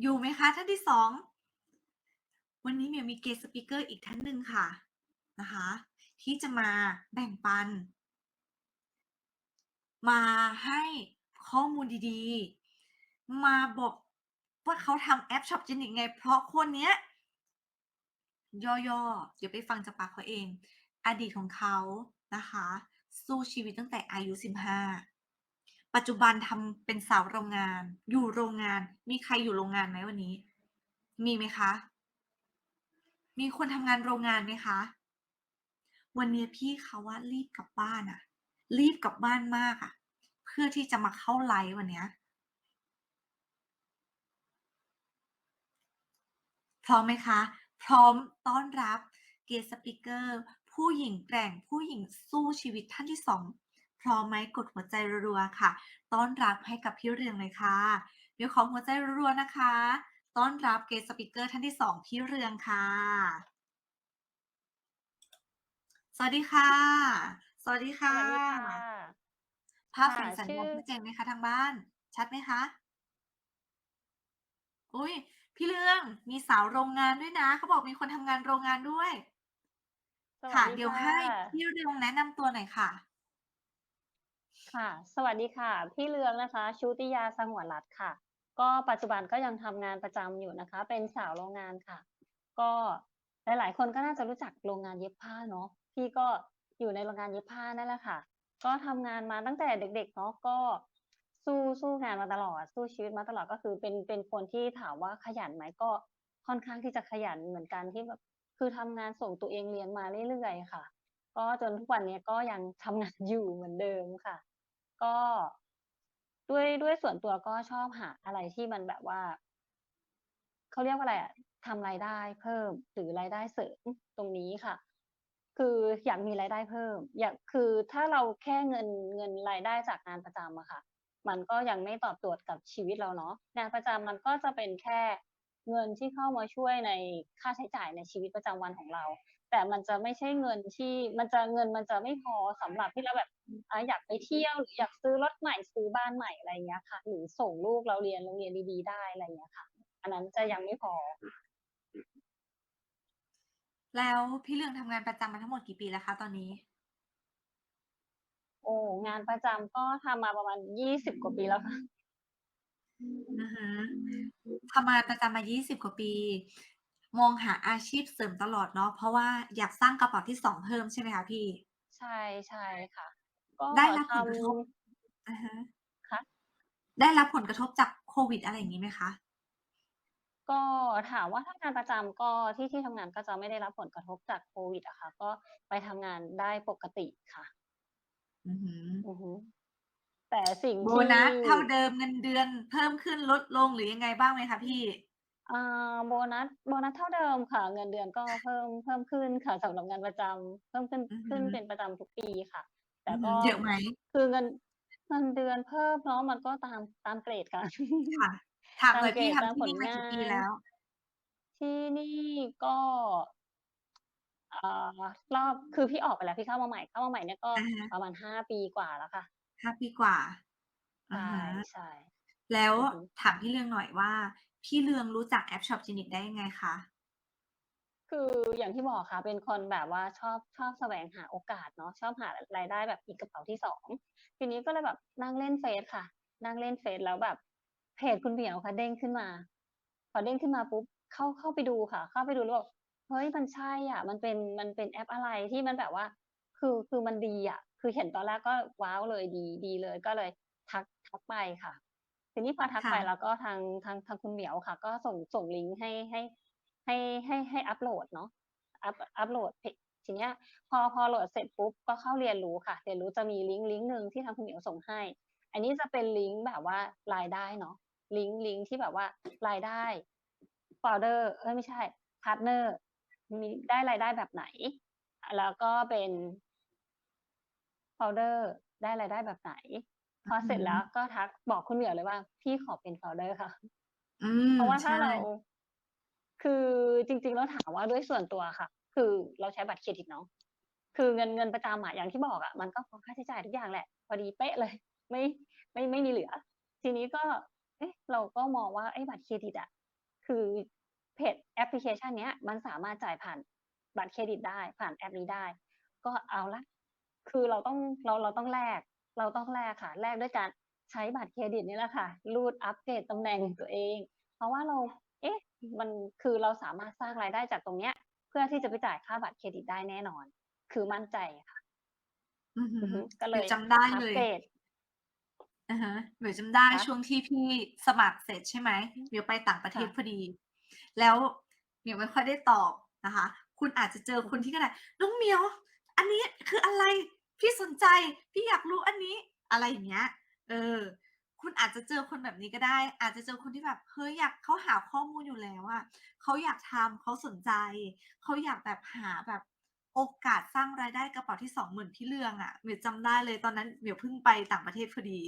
อยู่ไหมคะ ท่านที่สอง วันนี้เมียมีเกสต์สปีกเกอร์อีกท่านหนึ่งค่ะนะคะ ที่จะมาแบ่งปัน มาให้ข้อมูลดีๆ มาบอกว่าเขาทำแอปช็อปจินยังไง เพราะคนเนี้ย ย่อๆ เดี๋ยวไปฟังจากปากเขาเอง อดีตของเขานะคะ สู้ชีวิตตั้งแต่อายุ 15 ปัจจุบันทำเป็นสาวโรงงาน อยู่โรงงาน มีใครอยู่โรงงานไหมวันนี้ มีไหมคะ มีคนทำงานโรงงานไหมคะ วันนี้พี่เขาว่ารีบกลับบ้านอะรีบกลับบ้านมากอะเพื่อที่จะมาเข้าไลฟ์วันเนี้ยพร้อมไหมคะ พร้อมต้อนรับเกสต์สปีกเกอร์ ผู้หญิงแกร่ง ผู้หญิงสู้ชีวิตท่านที่สอง พร้อมไหมกดหัวใจรัวๆค่ะ ต้อนรับให้กับพี่เรืองเลยค่ะเดี๋ยวขอหัวใจรัวๆนะคะ ต้อนรับเกสต์สปีกเกอร์ท่านที่สองพี่เรืองค่ะ สวัสดีค่ะ สวัสดีสค่ะวัสดีค่ะ ภาพค่ะเสียงสัญชื่ญาณอชัดเจนไหมคะทางบ้าน ชัดไหมคะ อุ๊ยพี่เรืองมีสาวโรงงานด้วยนะ เขาบอกมีคนทำงานโรงงานด้วยสวัค่ะสดีเดี๋ยวค่ให้ะพี่เรืองแนะนำตัวหน่อยค่ะ ค่ะ สวัสดีค่ะ พี่เรืองนะคะชุติยาสงวนรัตน์ค่ะ ก็ปัจจุบันก็ยังทำงานประจำอยู่นะคะ เป็นสาวโรงงานค่ะ ก็หลาย ๆ คนก็น่าจะรู้จักโรงงานเย็บผ้าเนาะ พี่ก็อยู่ในโรงงานเย็บผ้านั่นแหละค่ะ ก็ทำงานมาตั้งแต่เด็ก ๆ เนาะ ก็สู้สู้งานมาตลอด สู้ชีวิตมาตลอดก็คือ เป็นเป็นคนที่ถามว่าขยันไหมก็ค่อนข้างที่จะขยันเหมือนกันที่แบบคือทำงานส่งตัวเองเรียนมาเรื่อยๆค่ะ ก็จนทุกวันนี้ก็ยังทำงานอยู่เหมือนเดิมค่ะ ก็ด้วยด้วยส่วนตัวก็ชอบหาอะไรที่มันแบบว่าเขาเรียกว่าอะไรอะทำรายได้เพิ่มหรือรายได้เสริมตรงนี้ค่ะ คืออยากมีรายได้เพิ่ม อยากคือถ้าเราแค่เงินเงินรายได้จากงานประจำอะค่ะ มันก็ยังไม่ตอบโจทย์กับชีวิตเราเนาะงานประจำมันก็จะเป็นแค่เงินที่เข้ามาช่วยในค่าใช้จ่ายในชีวิตประจำวันของเรา แต่มันจะไม่ใช่เงินที่มันจะเงินมันจะไม่พอสำหรับที่เราแบบอ่าอยากไปเที่ยวหรืออยากซื้อรถใหม่ซื้อบ้านใหม่อะไรอย่างเงี้ยค่ะ หรือส่งลูกเราเรียนโรงเรียนดีๆได้อะไรอย่างเงี้ยค่ะ อันนั้นจะยังไม่พอ แล้วพี่เรืองทำงานประจำมาทั้งหมดกี่ปีแล้วคะตอนนี้?โอ้งานประจำก็ทำมาประมาณ20กว่าปีแล้วค่ะอือฮึทำงานประจำมา 20 กว่าปี มองหาอาชีพเสริมตลอดเนาะ เพราะว่าอยากสร้างกระเป๋าที่ 2 เพิ่มใช่ไหมคะพี่?ใช่ ใช่ค่ะ ก็ได้รับทผลกระทบำ อะฮะ คะ?ได้รับผลกระทบจากโควิด อะไรอย่างงี้ไหมคะ?ก็ถามว่า ถ้างานประจำ ก็ที่ที่ทำงานก็จะไม่ได้รับผลกระทบจากโควิดอะค่ะ ก็ไปทำงานได้ปกติค่ะ อือฮึ อือฮึ แต่สิ่งโบที่ นัสเท่าเดิม เงินเดือนเพิ่มขึ้น ลดลง หรือยังไงบ้างไหมคะพี่? อ่าโบนัสโบนัสเท่าเดิมค่ะ เงินเดือนก็เพิ่มเพิ่มขึ้นค่ะสำหรับงานประจำเพิ่มขึ้นอือฮึขึ้นเป็นประจำทุกปีค่ะ แตอื่อฮึก็เยอะไหม?คือเงินเงินเดือนเพิ่มเนาะมันก็ตามตามเกรดค่ะ ค่ะ ถามตาหมน่อยเกรพี่ดทำตามที่ผลนี่มางากี่ปีน แล้ว?ที่นี่ก็อ่ารอบคือพี่ออกไปแล้วพี่เข้ามาใหม่เข้ามาใหม่เนี่ยก็อะฮะประมาณ5ปีกว่าแล้วค่ะ5ปีกว่าใชอะ่ฮะ ใช่แล้วอือฮึถามพี่เรืองหน่อยว่า พี่เรืองรู้จักแอปช็อปจินิกได้ยังไงคะ?คืออย่างที่บอกค่ะเป็นคนแบบว่าชอบชอบแสวงหาโอกาสเนาะชอบหารายได้แบบอีกกระเป๋าที่2ทีนี้ก็เลยแบบนั่งเล่นเฟซค่ะ นั่งเล่นเฟซแล้วแบบเพจคุณเหมียวค่ะเด้งขึ้นมา พอเด้งขึ้นมาปุ๊บเข้าเข้าไปดูค่ะ เข้าไปดูแล้วแบบเฮ้ยมันใช่อะมันเป็นมันเป็นแอปอะไรที่มันแบบว่า คือคือมันดีอะคือเห็นตอนแรกก็ว้าวเลยดีดีเลยก็เลยทักทักไปค่ะ ทีนี้พอทักค่ไปะแล้วก็ทางทางทางคุณเหมียวค่ะ ก็ส่งส่งลิงก์ให้ให้ให้ให้ให้อัปโหลดเนาะอัปอัปโหลดเพจทีเนี้ยพอพอโหลดเสร็จปุ๊บก็เข้าเรียนรู้ค่ะ เรียนรู้จะมีลิงก์ลิงก์หนึ่งที่ทางคุณเหมียวส่งให้ อันนี้จะเป็นลิงก์แบบว่ารายได้เนาะลิงก์ลิงก์ที่แบบว่ารายได้โฟลเดอร์เอ๊ยไม่ใช่พาร์ตเนอร์มีได้รายได้แบบไหน แล้วก็เป็นโฟลเดอร์ได้รายได้แบบไหน พอเสร็จอือฮึแล้วก็ทักบอกคุณเหมียวเลยว่าพี่ขอเป็นโฟลเดอร์ค่ะอืมเพราะว่าใชถ้าเรา่คือจริง ๆ แล้วถามว่าด้วยส่วนตัวค่ะ คือเราใช้บัตรเครดิตเนาะคือเงินเงินประจำอะอย่างที่บอกอะมันก็พอค่าใช้จ่ายทุกอย่างแหละ พอดีเป๊ะเลย ไม่ไม่ไม่มีเหลือ ทีนี้ก็ เอ๊ะ เราก็มองว่าเอ๊ะบัตรเครดิตอะคือเพจแอปพลิเคชันเนี้ย มันสามารถจ่ายผ่านบัตรเครดิตได้ ผ่านแอปนี้ได้ ก็เอาละคือเราต้องเราเราต้องแลก เราต้องแลกค่ะ แลกด้วยการใช้บัตรเครดิตนี่แหละค่ะ รูดอัปเกรดตำแหน่งตัวเอง เพราะว่าเรา เอ๊ะ มันคือเราสามารถสร้างรายได้จากตรงเนี้ย เพื่อที่จะไปจ่ายค่าบัตรเครดิตได้แน่นอน คือมั่นใจค่ะอือฮึอือฮึก็หเลมิวยจำได้อัเลปยเกรดอะฮะหมิวจำได้คะช่วงที่พี่สมัครเสร็จใช่ไหมหมิวไปต่างประเทค่ะศพอดี แล้วหมิวไม่ค่อยได้ตอบนะคะ คุณอาจจะเจออือคนฮึที่ก็ได้"น้องเหมียว อันนี้คืออะไร? พี่สนใจพี่อยากรู้อันนี้"อะไรอย่างเงี้ย เออ คุณอาจจะเจอคนแบบนี้ก็ได้ อาจจะเจอคนที่แบบเฮ้ยอยากเขาหาข้อมูลอยู่แล้วอะเขาอยากทำเขาสนใจเขาอยากแบบหาแบบโอกาสสร้างรายได้กระเป๋าที่2เหมือนพี่เรืองอะหมิวจำได้เลยตอนนั้นหมิวเพิ่งไปต่างประเทศพอดี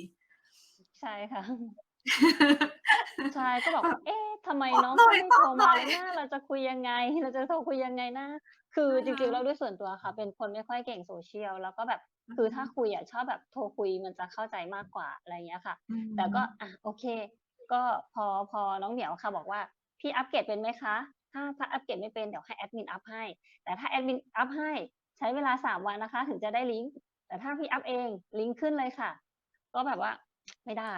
ใช่ค่ะใช่ก็บอกแบบเอ๊ะทำไมตอบน้องหน่เขาอยไม่ตโทอรบหมาน่อเลยยนะเราจะคุยยังไง เราจะโทรคุยยังไงนะ คืออะจฮริงๆแล้ะวด้วยส่วนตัวค่ะ เป็นคนไม่ค่อยเก่ง Social แล้วก็แบบอือคือฮึถ้าคุยอะชอบแบบโทรคุยมันจะเข้าใจมากกว่าอะไรอย่างเงี้ยค่ะอือแต่ฮึก็อะโอเค ก็พอพอน้องเหมียวอะค่ะ บอกว่า"พี่อัปเกรดเป็นไหมคะ?ถ้าถ้าอัปเกรดไม่เป็นเดี๋ยวให้แอดมินอัปให้ แต่ถ้าแอดมินอัปให้ใช้เวลา3วันนะคะ ถึงจะได้ลิงก์แต่ถ้าพี่อัปเองลิงก์ขึ้นเลยค่ะ"ก็แบบว่าไม่ได้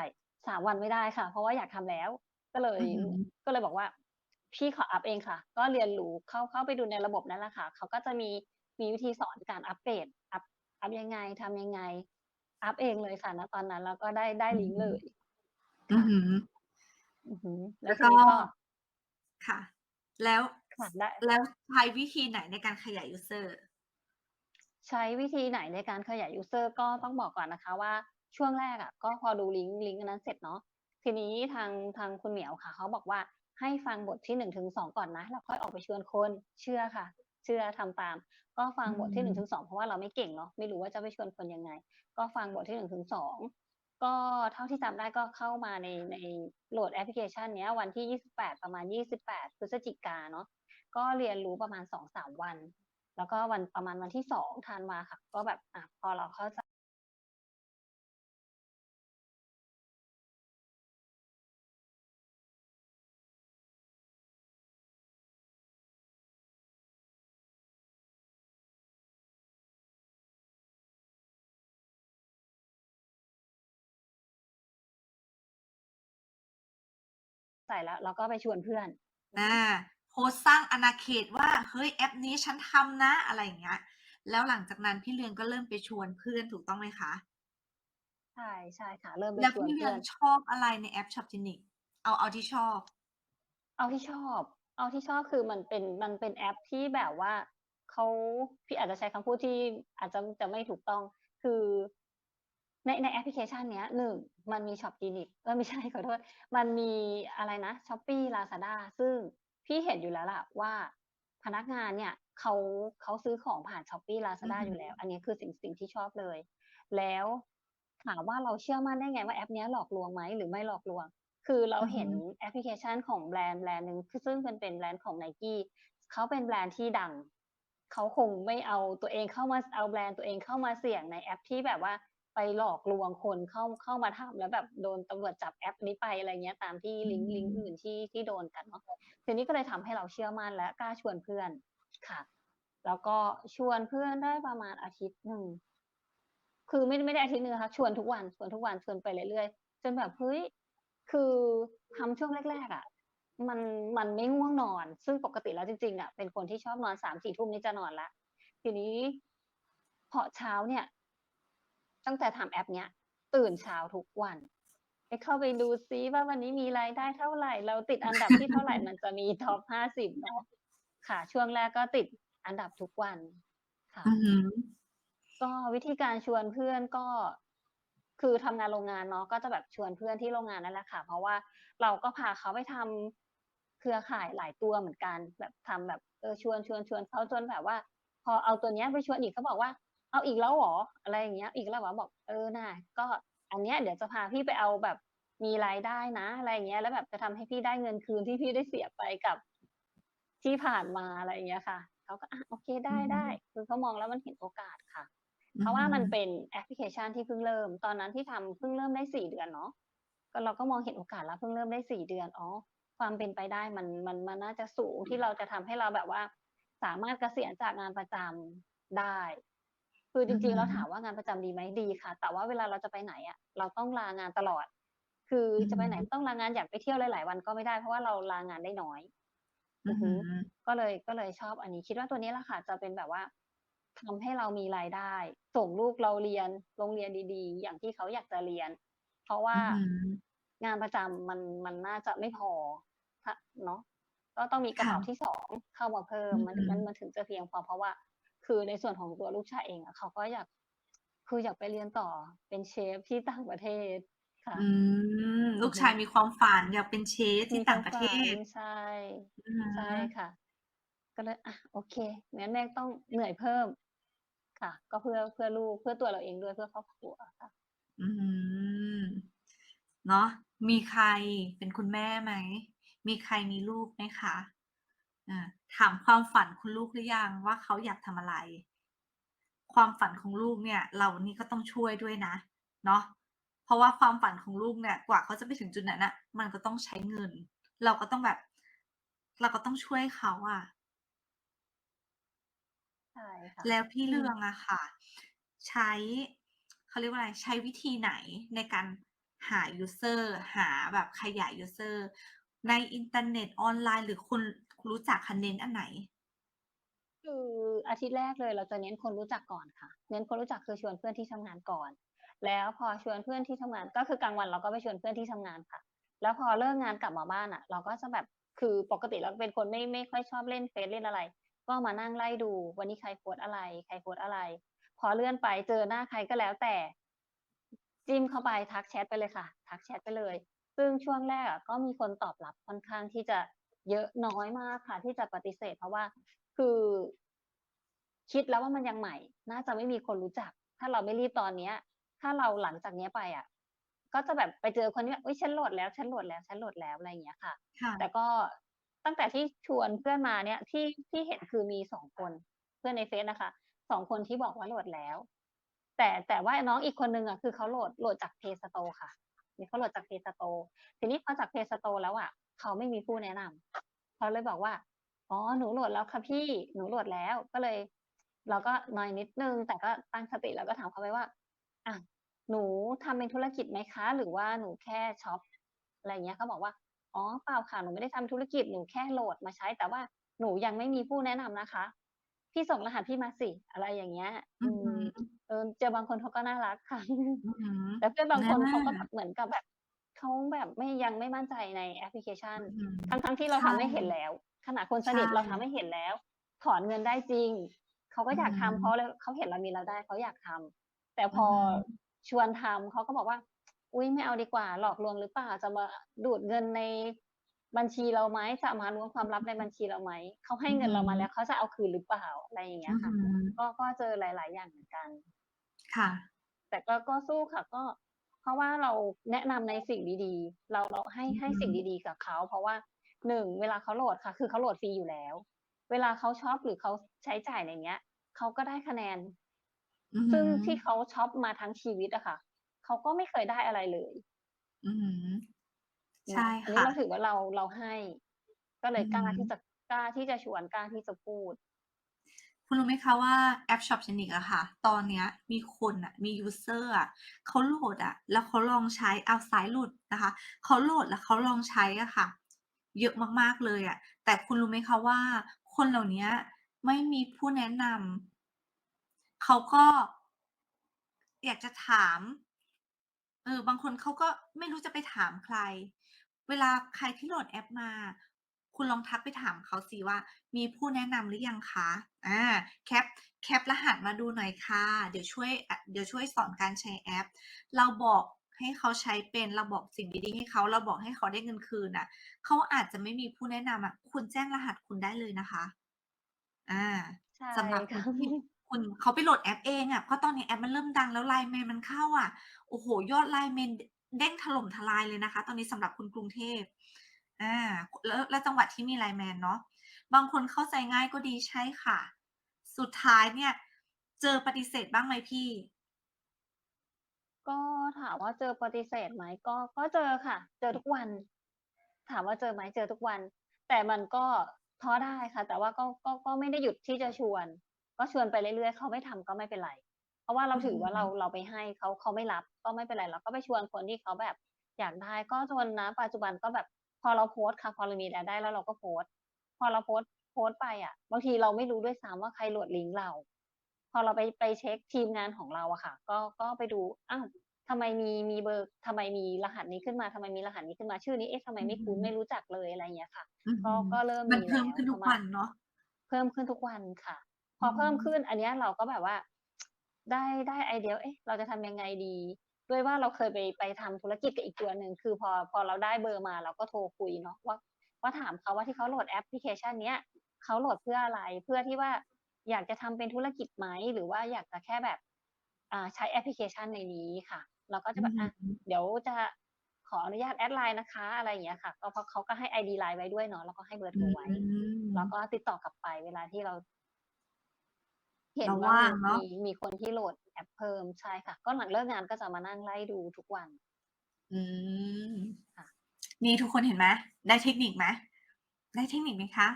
3วันไม่ได้ค่ะ เพราะว่าอยากทำแล้ว ก็เลยอือฮึก็เลยบอกว่า" พี่ขออัปเองค่ะ"ก็เรียนรู้เข้าเข้าไปดูในระบบนั่นแหละค่ะเขาก็จะมีมีวิธีสอนการอัปเกรดอัปอัปยังไงทำยังไง อัปเองเลยค่ะณตอนนั้นแล้วก็ได้ได้อือลิงก์ฮึเลยอืค่อะฮึอือฮึแล้แล้ววทีก็นี้ก็ค่ะ แล้วค่ะได้แล้วใช้วิธีไหนในการขยายยูสเซอร์?ใช้วิธีไหนในการขยายยูสเซอร์ก็ต้องบอกก่อนนะคะว่าช่วงแรกอะก็พอดูลิงก์ลิงก์อันนั้นเสร็จเนาะทีนี้ทางทางคุณเหมียวค่ะ เขาบอกว่า ให้ฟังบทที่1-2ก่อนนะแล้วค่อยออกไปชวนคนเชื่อค่ะ เชื่อทำตาม ก็ฟังบทที่ม1-2เพราะว่าเราไม่เก่งเนาะไม่รู้ว่าจะไปชวนคนยังไง ก็ฟังบทที่1-2ก็เท่าที่จำได้ก็เข้ามาในในโหลดแอปพลิเคชันเนี้ย วันที่ 28 ประมาณ 28 พฤศจิกาเนาะก็เรียนรู้ประมาณ 2-3 วัน แล้วก็วันประมาณวันที่2ธันวาค่ะ ก็แบบอะพอเราเข้าใจ ส่แล้วเราก็ไปชวนเพื่อนอืออาฮึโพสต์สร้างอาณาเขตว่า"เฮ้ยแอปนี้ฉันทำนะ"อะไรอย่างเงี้ย แล้วหลังจากนั้นพี่เรืองก็เริ่มไปชวนเพื่อนถูกต้องไหมคะ?ใช่ใช่ค่ะ เริ่มไปแล้วชวพีน่เรเพืื่อองนชอบอะไรในแอป Shoptinik เอาเอาที่ชอบ เอาที่ชอบ เอาที่ชอบคือมันเป็นมันเป็นแอปที่แบบว่าเขาพี่อาจจะใช้คำพูดที่อาจจะจะไม่ถูกต้อง คือ ในในแอปพลิเคชันเนี้ย1มันมี Shoptinik เออไม่ใช่ขอโทษ มันมีอะไรนะ Shopee Lazada ซึ่งพี่เห็นอยู่แล้วล่ะว่าพนักงานเนี่ยเขาเขาซื้อของผ่าน Shopee อือ Lazada ฮึอยู่แล้ว อันนี้คือสิ่งสิ่งที่ชอบเลย แล้วถามว่าเราเชื่อมั่นได้ไงว่าแอปเนี้ยหลอกลวงไหมหรือไม่หลอกลวง คือเราอือเห็ฮึนแอปพลิเคชันของแบรนด์แบรนด์หนึ่งคือซึ่งมันเป็นแบรนด์ของ Nike เขาเป็นแบรนด์ที่ดังเขาคงไม่เอาตัวเองเข้ามาเอาแบรนด์ตัวเองเข้ามาเสี่ยงในแอปที่แบบว่า ไปหลอกลวงคนเข้าเข้ามาทำแล้วแบบโดนตำรวจจับแอปนี้ไปอะไรเงี้ยตามที่อืลิงก์ลิงก์อื่มนที่ที่โดนกันเนาะทีนี้ก็เลยทำให้เราเชื่อมั่นและกล้าชวนเพื่อนค่ะ แล้วก็ชวนเพื่อนได้ประมาณอาทิตย์หนึ่งคือไม่ไม่ได้อาทิตย์หนึ่งนะคะชวนทุกวันชวนทุกวันชวนไปเรื่อยๆจนแบบเฮ้ยคือทำช่วงแรกๆอะมันมันไม่ง่วงนอน ซึ่งปกติแล้วจริงๆอะเป็นคนที่ชอบนอน3-4ทุ่มนี่จะนอนแล้วทีนี้พอเช้าเนี่ย ตั้งแต่ทำแอปเนี้ย ตื่นเช้าทุกวันไปเข้าไปดูซิว่าวันนี้มีรายได้เท่าไรเราติดอันดับที่เท่าไรมันจะมีท็อป50เนาะค่ะ ช่วงแรกก็ติดอันดับทุกวันค่ะอือฮึก็วิธีการชวนเพื่อนก็ คือทำงานโรงงานเนาะก็จะแบบชวนเพื่อนที่โรงงานนั่นแหละค่ะ เพราะว่าเราก็พาเขาไปทำเครือข่ายหลายตัวเหมือนกัน แบบทำแบบเออชวนๆๆเขาจนแบบว่า พอเอาตัวเนี้ยไปชวนอีกเขาบอกว่า" เอาอีกแล้วเหรอ?"อะไรอย่างเงี้ย"อีกแล้วเหรอ?"บอก"เออน่ะก็อันเนี้ยเดี๋ยวจะพาพี่ไปเอาแบบมีรายได้นะ"อะไรอย่างเงี้ย"แล้วแบบจะทำให้พี่ได้เงินคืนที่พี่ได้เสียไปกับที่ผ่านมา"อะไรอย่างเงี้ยค่ะเขาก็"อะโอเคไอือฮึด้ๆ"คือเขามองแล้วมันเห็นโอกาสค่ะอืเพราะอวฮ่ามันึเป็นแอปพลิเคชันที่เพิ่งเริ่ม ตอนนั้นที่ทำเพิ่งเริ่มได้4เดือนเนาะก็เราก็มองเห็นโอกาสแล้วเพิ่งเริ่มได้4เดือนอ๋อพความเป็นไปได้มันมันมันน่าจะสูงที่เราจะทำให้เราแบบว่า สามารถเกษียณจากงานประจำได้ คือจอือริฮึงๆแล้วถามว่างานประจำดีไหมดีค่ะ แต่ว่าเวลาเราจะไปไหนอะเราต้องลางานตลอด คืออือจะฮึไปไหนต้องลางานอยากไปเที่ยวหลายๆวันก็ไม่ได้เพราะว่าเราลางานได้น้อยอือืออฮึฮึก็เลยก็เลยชอบอันนี้คิดว่าตัวนี้แหละค่ะ จะเป็นแบบว่าทำให้เรามีรายได้ ส่งลูกเราเรียนโรงเรียนดีๆ อย่างที่เขาอยากจะเรียน เพราะว่าอือฮึงานประจำมันมันน่าจะไม่พอถ้าเนาะก็ต้องมีกระค่ะเป๋าที่2เข้ามาเพิ่มอือมันฮึมันมันถึงจะเพียงพอเพราะว่า คือในส่วนของตัวลูกชายเองอะเขาก็อยากคืออยากไปเรียนต่อเป็นเชฟที่ต่างประเทศค่ะอืมอลูืกอฮึชายมีความฝันอยากเป็นเชฟมที่ีคต่าวางมประฝเทัศนใช่อือใช่ค่ะ ก็เลยอะโอเคงั้นแม่ต้องเหนื่อยเพิ่ม ค่ะ ก็เพื่อเพื่อลูกเพื่อตัวเราเองด้วยเพื่อครอบครัวค่ะ อื้อฮือเนาะมีใครเป็นคุณแม่ไหม?มีใครมีลูกไหมคะ? อาถามความฝันคุณลูกหรือยังว่าเขาอยากทำอะไร?ความฝันของลูกเนี่ย เรานี่ก็ต้องช่วยด้วยนะ เนาะเพราะว่าความฝันของลูกเนี่ย กว่าเขาจะไปถึงจุดนั้นน่ะมันก็ต้องใช้เงิน เราก็ต้องแบบ เราก็ต้องช่วยเขาอะใช่ค่ะแล้วพี่อืเรืมองอะค่ะ ใช้เขาเรียกว่าอะไรใช้วิธีไหนในการหายูสเซอร์หาแบบขยายยูสเซอร์ในอินเทอร์เน็ตออนไลน์ หรือคุณคุณ รู้จักคะเน้นอันไหน?คืออาทิตย์แรกเลยเราจะเน้นคนรู้จักก่อนค่ะ เน้นคนรู้จักคือชวนเพื่อนที่ทำงานก่อน แล้วพอชวนเพื่อนที่ทำงานก็คือกลางวันเราก็ไปชวนเพื่อนที่ทำงานค่ะ แล้วพอเลิกงานกลับมาบ้านอะเราก็จะแบบคือปกติเราเป็นคนไม่ไม่ค่อยชอบเล่นเฟซเล่นอะไร ก็มานั่งไล่ดู วันนี้ใครโพสอะไร ใครโพสอะไร พอเลื่อนไปเจอหน้าใครก็แล้วแต่ จิ้มเข้าไปทักแชตไปเลยค่ะ ทักแชตไปเลย ซึ่งช่วงแรกอะก็มีคนตอบรับค่อนข้างที่จะ เยอะน้อยมากค่ะ ที่จะปฏิเสธ เพราะว่าคือคิดแล้วว่ามันยังใหม่ น่าจะไม่มีคนรู้จัก ถ้าเราไม่รีบตอนเนี้ย ถ้าเราหลังจากเนี้ยไปอะก็จะแบบไปเจอคนที่แบบอุ๊ยฉันโหลดแล้วฉันโหลดแล้วฉันโหลดแล้วอะไรอย่างเงี้ยค่ะค่ะแต่ก็ตั้งแต่ที่ชวนเพื่อนมาเนี่ยที่ที่เห็นคือมี2คนเพื่อนในเฟซนะคะ2คนที่บอกว่าโหลดแล้ว แต่แต่ว่าน้องอีกคนหนึ่งอะคือเขาโหลดโหลดจาก Play Store ค่ะี่เขาโหลดจาก Play Store ทีนี้พอจาก Play Store แล้วอะเขาไม่มีผู้แนะนำเขาเลยบอกว่าอ๋อหนูโหลดแล้วค่ะพี่หนูโหลดแล้วก็เลย เราก็น้อยนิดนึง แต่ก็ตั้งสติแล้วก็ถามเขาไปว่าอะหนูทำเป็นธุรกิจไหมคะ?หรือว่าหนูแค่ช็อปอะไรอย่างเงี้ยเขาบอกว่าอ๋อเปล่าค่ะหนูไม่ได้ทำธุรกิจหนูแค่โหลดมาใช้ แต่ว่าหนูยังไม่มีผู้แนะนำนะคะ พี่ส่งรหัสพี่มาสิอะไรอย่างเงี้ย อืม ออเจอบางคนเขาก็น่ารักค่ะอือฮึแต่เพื่อนบางอคนเขาก็แบาบเหมือนกับแบบเขาแบบไม่ยังไม่มั่นใจในแอปพลิเคชันอือฮึทั้งๆที่เราใชทำให้เห็นแล้วขนาดคนสใชนิทเราทำ่ให้เห็นแล้ว ถอนเงินได้จริง เขาก็อืออยากฮึทำเพราะอะไรเขาเห็นเรามีรายได้เขาอยากทำแต่พอืออฮึชวนทำเขาก็บอกว่า อุ๊ยไม่เอาดีกว่า หลอกลวงหรือเปล่า?จะมาดูดเงินในบัญชีเราไหม?จะมาล้วงความลับในบัญชีเราไหม?เขาให้อือเงิฮนเรามาแล้วเขาจะเอาคืนหรือเปล่า?อะไรอย่างเงอี้ืยอคฮ่ะึก็ก็เจอหลาย ๆ อย่างเหมือนกัน ค่ะ แต่ก็ก็สู้ค่ะ ก็ เพราะว่าเราแนะนำในสิ่งดีๆ เราเราให้อือให้ฮึสิ่งดีๆกับเขา เพราะว่า1เวลาเขาโหลดค่ะ คือเขาโหลดฟรีอยู่แล้ว เวลาเขาช็อปหรือเขาใช้จ่ายในเนี้ยเขาก็ได้คะแนนอือฮซึ่งที่เขาช็อปมาทั้งชีวิตอะค่ะเขาก็ไม่เคยได้อะไรเลย อือฮึใชเนา่ะอันคนี้่เราะถือว่าเราเราให้ ก็เลอืยอฮกล้าที่ึจะกล้าที่จะชวนกล้าที่จะพูด คุณรู้ไหมคะว่าแอป Shoptinik อะค่ะ ตอนเนี้ยมีคนน่ะมียูเซอร์อะเขาโหลดอะแล้วเขาลองใช้เอาสายหลุดนะคะเขาโหลดแล้วเขาลองใช้อะค่ะ เยอะมากๆเลยอะแต่คุณรู้ไหมคะว่า คนเหล่านี้ไม่มีผู้แนะนำเขาก็อยากจะถามเออบางคนเขาก็ไม่รู้จะไปถามใคร เวลาใครที่โหลดแอปมา คุณลองทักไปถามเขาสิว่า มีผู้แนะนำหรือยังคะ?อาแคปแคปรหัสมาดูหน่อยค่ะ เดี๋ยวช่วยอะเดี๋ยวช่วยสอนการใช้แอป เราบอกให้เขาใช้เป็นเราบอกสิ่งดีๆให้เขาเราบอกให้เขาได้เงินคืนน่ะเขาอาจจะไม่มีผู้แนะนำอะคุณแจ้งรหัสคุณได้เลยนะคะอาใช่สำหรับคค่นะที่คุณเขาไปโหลดแอปเองอะเพราะตอนนี้แอปมันเริ่มดังแล้ว Lineman มันเข้าอะโอ้โฮยอด Lineman ดเด้งถล่มทลายเลยนะคะ ตอนนี้สำหรับคนกรุงเทพ อาแล้วแล้วจังหวัดที่มี Lineman เนาะบางคนเข้าใจง่ายก็ดีใช่ค่ะ สุดท้ายเนี่ย เจอปฏิเสธบ้างไหมพี่?ก็ถามว่าเจอปฏิเสธไหมก็ก็เจอค่ะ เจอทุกวันถถามว่าเจอไหมเจอทุกวัน แต่มันก็ท้อได้ค่ะ แต่ว่าก็ก็ก็ไม่ได้หยุดที่จะชวน ก็ชวนไปเรื่อยๆเขาไม่ทำก็ไม่เป็นไร เพราะว่าเราอืถือว่าเรามเราไปให้เขาเขาไม่รับก็ไม่เป็นไรเราก็ไปชวนคนที่เขาแบบอยากได้ก็จนณปัจจุบันก็แบบ พอเราโพสต์ค่ะ พอเรามีรายได้แล้วเราก็โพสต์ พอเราโพสต์โพสต์ไปอะบางทีเราไม่รู้ด้วยซ้ำว่าใครโหลดลิงก์เรา พอเราไปไปเช็กทีมงานของเราอะค่ะ ก็ก็ไปดูอ้าวทำไมมีมีเบอร์ทำไมมีรหัสนี้ขึ้นมาทำไมมีรหัสนี้ขึ้นมาชื่อนี้เอ๊ะทำไมอืไม่คุ้นมไม่รู้จักเลยอะไรอย่างเงี้ยค่ะอือก็ฮึก็เริ่มมันมีเพิ่มแล้วขึ้นพทุอกมาวันเนาะเพิ่มขึ้นทุกวันค่ะ พอือเพิ่มมขึ้นอันเนี้ยเราก็แบบว่า ได้ได้ไอเดียเอ๊ะเราจะทำยังไงดี ด้วยว่าเราเคยไปไปทำธุรกิจกับอีกตัวหนึ่งคือพอพอเราได้เบอร์มาเราก็โทรคุยเนาะว่าว่าถามเขาว่าที่เขาโหลดแอปพลิเคชันเนี้ยเขาโหลดเพื่ออะไรเพื่อที่ว่าอยากจะทำเป็นธุรกิจไหมหรือว่าอยากจะแค่แบบอ่าใช้แอปพลิเคชันในนี้ค่ะ เราก็อืจะอแบบฮึอะเดี๋ยวจะขออนุญาตแอดไลน์นะคะ อะไรอย่างเงี้ยค่ะก็เพราะเขาก็ให้ไอดีไลน์ไว้ด้วยเนาะแล้วก็ให้เบอร์อืโทรไว้แล้วมก็ติดต่อกลับไปเวลาที่เรา เห็นเราว่าว่ามีงเนาะมีมีคนที่โหลดแอ ปเพิ่มใช่ค่ะ ก็หลังเลิกงานก็จะมานั่งไล่ดูทุกวัน อืมค่ะ นี่ทุกคนเห็นไหมได้เทคนิคไหมได้เทคนิคไหมคะ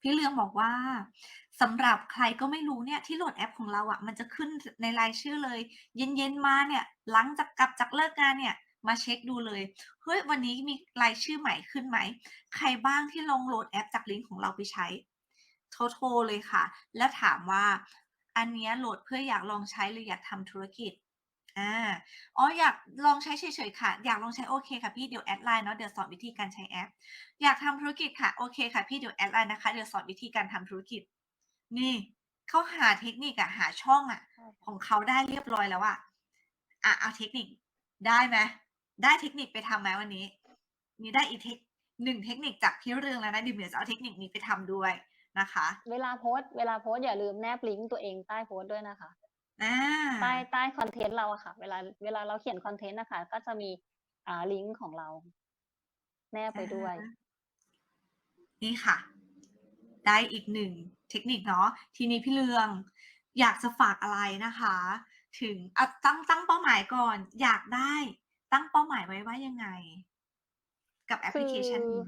พี่เรืองบอกว่าสำหรับใครก็ไม่รู้เนี่ยที่โหลดแอปของเราอะมันจะขึ้นในรายชื่อเลย เย็นๆมาเนี่ย หลังจากกลับจากเลิกงานเนี่ย มาเช็คดูเลยเฮ้ยวันนี้มีรายชื่อใหม่ขึ้นไหม ใครบ้างที่ลงโหลดแอปจากลิงก์ของเราไปใช้โทรโทรเลยค่ะ แล้วถามว่า อันเนี้ยโหลดเพื่ออยากลองใช้หรืออยากทำธุรกิจอาอ๋ออยากลองใช้เฉยๆค่ะ อยากลองใช้โอเคค่ะพี่เดี๋ยวแอดไลน์เนาะเดี๋ยวสอนวิธีการใช้แอป อยากทำธุรกิจค่ะโอเคค่ะพี่เดี๋ยวแอดไลน์นะคะเดี๋ยวสอนวิธีการทำธุรกิจ นี่เขาหาเทคนิคอะหาช่องอะใช่ค่ะของเขาได้เรียบร้อยแล้วอะอะเอาเทคนิคได้ไหมได้เทคนิคไปทำไหมวันนี้?มีได้อีกเทค1เทคนิคจากพี่เรืองแล้วนะเดี๋ยวเดี๋ยวจะเอาเทคนิคนี้ไปทำด้วย นะคะ เวลาโพสต์เวลาโพสต์อย่าลืมแนบลิงก์ตัวเองใต้โพสต์ด้วยนะคะอาใต้ใต้คอนเทนต์เราอะค่ะ เวลาเวลาเราเขียนคอนเทนต์น่ะค่ะก็จะมีอ่าลิงก์ของเรา แนบอไปด้วยานี่ค่ะ ได้อีก1เทคนิคเนาะทีนี้พี่เรือง อยากจะฝากอะไรนะคะ ถึงอะตั้งตั้งเป้าหมายก่อน อยากได้ตั้งเป้าหมายไว้ว่ายังไง?กับแอปคืพลิอเคชันนี้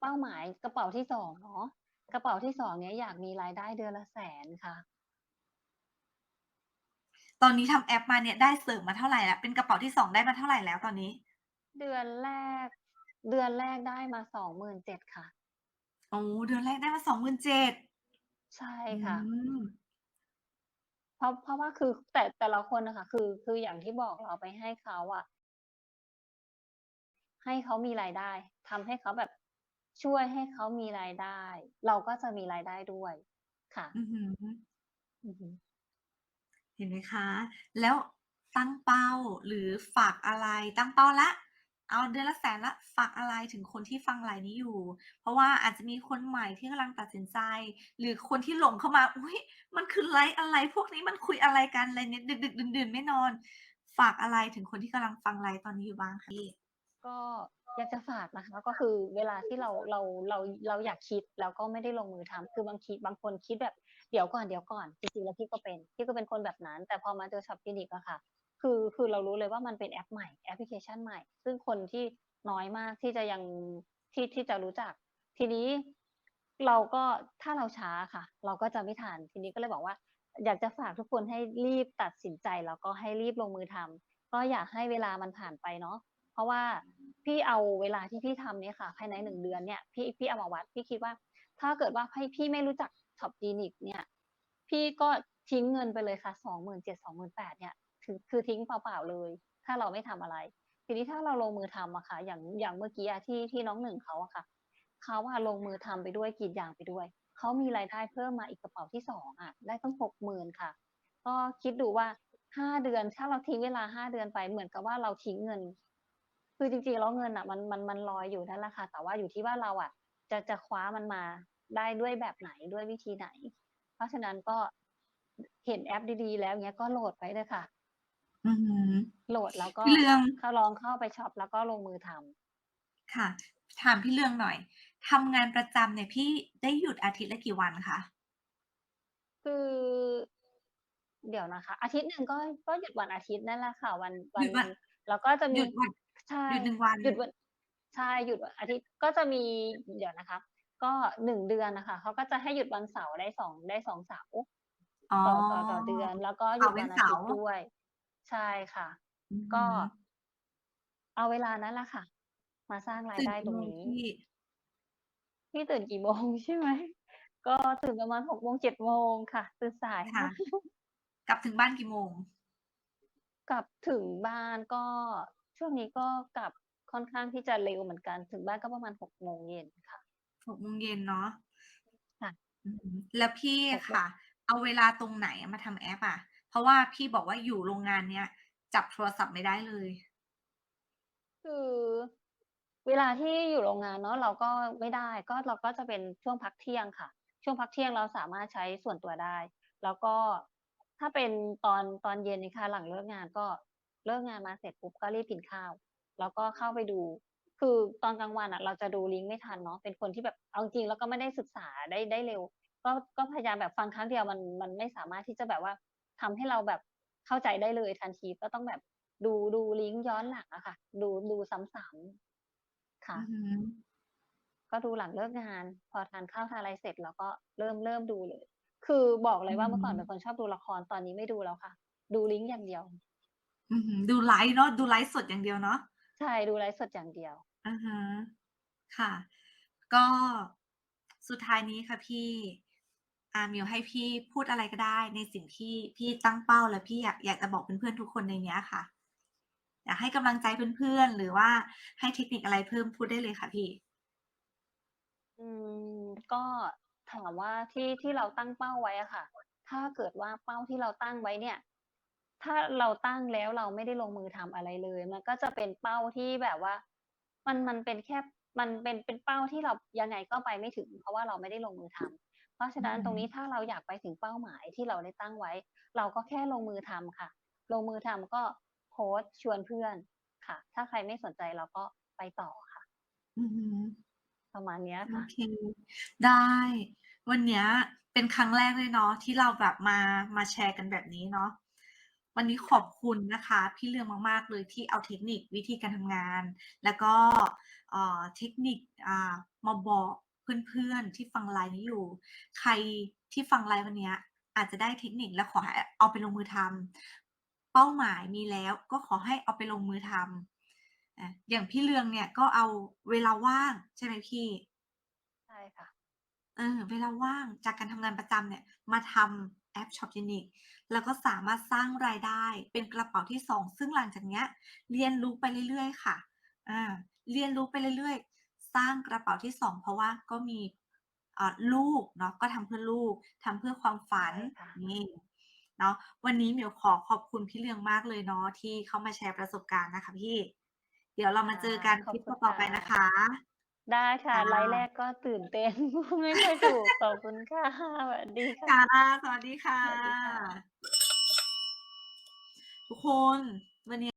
เป้าหมายกระเป๋าที่2เนาะ กระเป๋าที่2เนี้ยอยากมีรายได้เดือนละ100,000ค่ะ ตอนนี้ทำแอปมาเนี่ยได้เสริมมาเท่าไรแล้ว?เป็นกระเป๋าที่2ได้มาเท่าไรแล้วตอนนี้?เดือนแรก เดือนแรกได้มา27,000ค่ะอ๋อเดือนแรกได้มา27,000ใช่อืค่ะมเพราะเพราะว่าคือแต่แต่ละคนน่ะค่ะคือคืออย่างที่บอกเราไปให้เขาอะให้เขามีรายได้ทำให้เขาแบบ ช่วยให้เขามีรายได้ เราก็จะมีรายได้ด้วยค่ะ อือฮึอือฮึเห็นไหมคะ แล้วตั้งเป้าหรือฝากอะไรตั้งเป้าแล้วเอาเดือนละ100,000แล้วฝากอะไรถึงคนที่ฟังไลน์นี้อยู่ เพราะว่าอาจจะมีคนใหม่ที่กำลังตัดสินใจ หรือคนที่หลงเข้ามาอุ๊ยมันคือไลฟ์อะไร พวกนี้มันคุยอะไรกันอะไรเนี่ยดึกๆดื่นๆไม่นอน ฝากอะไรถึงคนที่กำลังฟังไลฟ์ตอนนี้อยู่บ้างคะพี่?ก็ อยากจะฝากนะคะ ก็คือเวลาที่เราเราเราเราอยากคิดแล้วก็ไม่ได้ลงมือทำคือบางทีบางคนคิดแบบเดี๋ยวก่อนๆจริงๆแล้วพี่ก็เป็นพี่ก็เป็นคนแบบนั้น แต่พอมาเจอ Shopkinic อะค่ะ คือคือเรารู้เลยว่ามันเป็นแอปใหม่แอปพลิเคชันใหม่ ซึ่งคนที่น้อยมากที่จะยังที่ที่จะรู้จัก ทีนี้เราก็ถ้าเราช้าค่ะ เราก็จะไม่ทันทีนี้ก็เลยบอกว่า อยากจะฝากทุกคนให้รีบตัดสินใจแล้วก็ให้รีบลงมือทำก็อย่าให้เวลามันผ่านไปเนาะเพราะว่า พี่เอาเวลาที่พี่ทำเนี่ยค่ะ ภายใน1เดือนเนี่ยพี่พี่เอามาวัด พี่คิดว่า ถ้าเกิดว่าให้พี่ไม่รู้จัก Shopkinic เนี่ย พี่ก็ทิ้งเงินไปเลยค่ะ27,000-28,000เนี่ยคือคือทิ้งเปล่าๆเลย ถ้าเราไม่ทำอะไร ทีนี้ถ้าเราลงมือทำอะค่ะ อย่างอย่างเมื่อกี้ที่ที่น้องหนึ่งเขาอะค่ะเขาอะลงมือทำไปด้วยกีดยางไปด้วยเขามีรายได้เพิ่มมาอีกกระเป๋าที่2องอะได้ตั้ง60,000ค่ะ ก็คิดดูว่า5เดือนถ้าเราทิ้งเวลา5เดือนไปเหมือนกับว่าเราทิ้งเงิน คือจริงๆแล้วเงินน่ะมันมันมันลอยอยู่นั่นแหละค่ะ แต่ว่าอยู่ที่ว่าเราอะจะจะคว้ามันมาได้ด้วยแบบไหนด้วยวิธีไหน เพราะฉะนั้นก็เห็นแอปดีๆ แล้วเงี้ยก็โหลดไว้เลยค่ะอือฮึโหลดแล้วก็พี่เรืองเข้าลองเข้าไปช็อปแล้วก็ลงมือทำค่ะ ถามพี่เรืองหน่อยทำงานประจำเนี่ยพี่ได้หยุดอาทิตย์ละกี่วันคะ?คือ เดี๋ยวนะคะ อาทิตย์หนึ่งก็ก็หยุดวันอาทิตย์นั่นแหละค่ะ วันวัหยุนดวันแล้วก็จะมีหยุดวัน ใช่หยุด1วันหยุดวันใช่หยุดวันอาทิตย์ก็จะมีเดี๋ยวนะคะ ก็1เดือนน่ะค่ะเขาก็จะให้หยุดวันเสาร์ได้2ได้2เสาร์อ๋อต่อต่อต่อเดือน แล้วก็หเสยุาดร์เว้วันนอาเสาทิตร์ย์ด้วย ใช่ค่ะอือก็ฮึเอาเวลานั้นแหละค่ะ มาสร้างรายตื่นได้กี่ตรโมงงนี้พี่?พี่ตื่นกี่โมงใช่ไหม?ก็ตื่นประมาณ6โมง7โมงค่ะ ตื่นสายค่ะมากกลับถึงบ้านกี่โมง?กลับถึงบ้านก็ ช่วงนี้ก็กลับค่อนข้างที่จะเร็วเหมือนกันถึงบ้านก็ประมาณ6โมงเย็นค่ะ6โมงเย็นเนาะค่ะอือฮึแล้วพี่6อะโมค่ะงเอาเวลาตรงไหนมาทำแอปอะ?เพราะว่าพี่บอกว่าอยู่โรงงานเนี้ยจับโทรศัพท์ไม่ได้เลย คือเวลาที่อยู่โรงงานเนาะเราก็ไม่ได้ ก็เราก็จะเป็นช่วงพักเที่ยงค่ะ ช่วงพักเที่ยงเราสามารถใช้ส่วนตัวได้ แล้วก็ถ้าเป็นตอนตอนเย็นนี่ค่ะหลังเลิกงานก็ เลิกงานมาเสร็จปุ๊บก็รีบกินข้าว แล้วก็เข้าไปดู คือตอนกลางวันอะเราจะดูลิงก์ไม่ทันเนาะเป็นคนที่แบบเอาจริงๆแล้วก็ไม่ได้ศึกษาได้ได้เร็ว ก็ก็พยายามแบบฟังครั้งเดียวมันมันไม่สามารถที่จะแบบว่าทำให้เราแบบเข้าใจได้เลยทันทีก็ต้องแบบดูดูลิงก์ย้อนหลังอะค่ะ ดูดูซ้ำๆค่ะอือฮึก็ดูหลังเลิกงาน พอทานข้าวทานอะไรเสร็จเราก็เริ่มเริ่มดูเลย คือบอกเลอืยอว่าฮเมื่อก่อนเป็ึนคนชอบดูละครตอนนี้ไม่ดูแล้วค่ะ ดูลิงก์อย่างเดียว อือฮึ ดูไลฟ์เนาะ ดูไลฟ์สดอย่างเดียวเนาะ ใช่ ดูไลฟ์สดอย่างเดียว อะฮะ ค่ะ ก็ สุดท้ายนี้ค่ะพี่ อ่า มิวให้พี่พูดอะไรก็ได้ ในสิ่งที่พี่ตั้งเป้า และพี่อยาก อยากจะบอกเพื่อน ๆ ทุกคนในเนี้ยค่ะ อยากให้กำลังใจเพื่อน ๆ หรือว่าให้เทคนิคอะไรเพิ่ม พูดได้เลยค่ะพี่ อืม ก็ถามว่าที่ ที่เราตั้งเป้าไว้อะค่ะ ถ้าเกิดว่าเป้าที่เราตั้งไว้เนี่ย ถ้าเราตั้งแล้วเราไม่ได้ลงมือทำอะไรเลย มันก็จะเป็นเป้าที่แบบว่า มันมันเป็นแค่มันเป็นเป็นเป้าที่เรายังไงก็ไปไม่ถึง เพราะว่าเราไม่ได้ลงมือทำเพราะฉะนั้นอือฮึตรงนี้ถ้าเราอยากไปถึงเป้าหมายที่เราได้ตั้งไว้ เราก็แค่ลงมือทำค่ะ ลงมือทำก็โพสต์ชวนเพื่อนค่ะ ถ้าใครไม่สนใจเราก็ไปต่อค่ะ อือฮึประมาณเนี้ยโอค่ะ เค ได้ วันเนี้ยเป็นครั้งแรกเลยเนาะที่เราแบบมามาแชร์กันแบบนี้เนาะ วันนี้ขค่อบคุณนะคะ พี่เรืองมาก ๆ เลยที่เอาเทคนิควิธีการทำงาน แล้วก็เอ่อเทคนิคอ่ามาบอกเพื่อน ๆ ที่ฟังไลฟ์นี้อยู่ ใครที่ฟังไลฟ์วันเนี้ยอาจจะได้เทคนิคและขอให้เอาไปลงมือทำเป้าหมายมีแล้วก็ขอให้เอาไปลงมือทำอาอย่างพี่เรืองเนี่ยก็เอาเวลาว่างใช่ไหมพี่?ใช่ค่ะเออเวลาว่างจากการทำงานประจำเนี่ยมาทำ แอป Shopgenic แล้วก็สามารถสร้างรายได้เป็นกระเป๋าที่ 2 ซึ่งหลังจากเนี้ยเรียนรู้ไปเรื่อยๆ ค่ะอาเรียนรู้ไปเรื่อยๆ สร้างกระเป๋าที่ 2 เพราะว่าก็มีอ่าลูกเนาะก็ทำเพื่อลูกทำเพื่อความฝันใช่ค่ะนี่เนาะวันนี้หมิวขอขอบคุณพี่เรืองมากเลยเนาะที่เข้ามาแชร์ประสบการณ์นะคะพี่ เดี๋ยวเราค่มาะเจอกันขอคบลิปคุณต่อค่ๆไปนะะคะ ได้ค่คะ่ะ ไลฟ์แรกก็ตื่นเต้น พูดไม่ค่อยถูก ขอบคุณค่ะ สวัสดีค่ค่ะะสวัสดีค่สวัสดีค่ะะทุกคนวันนี้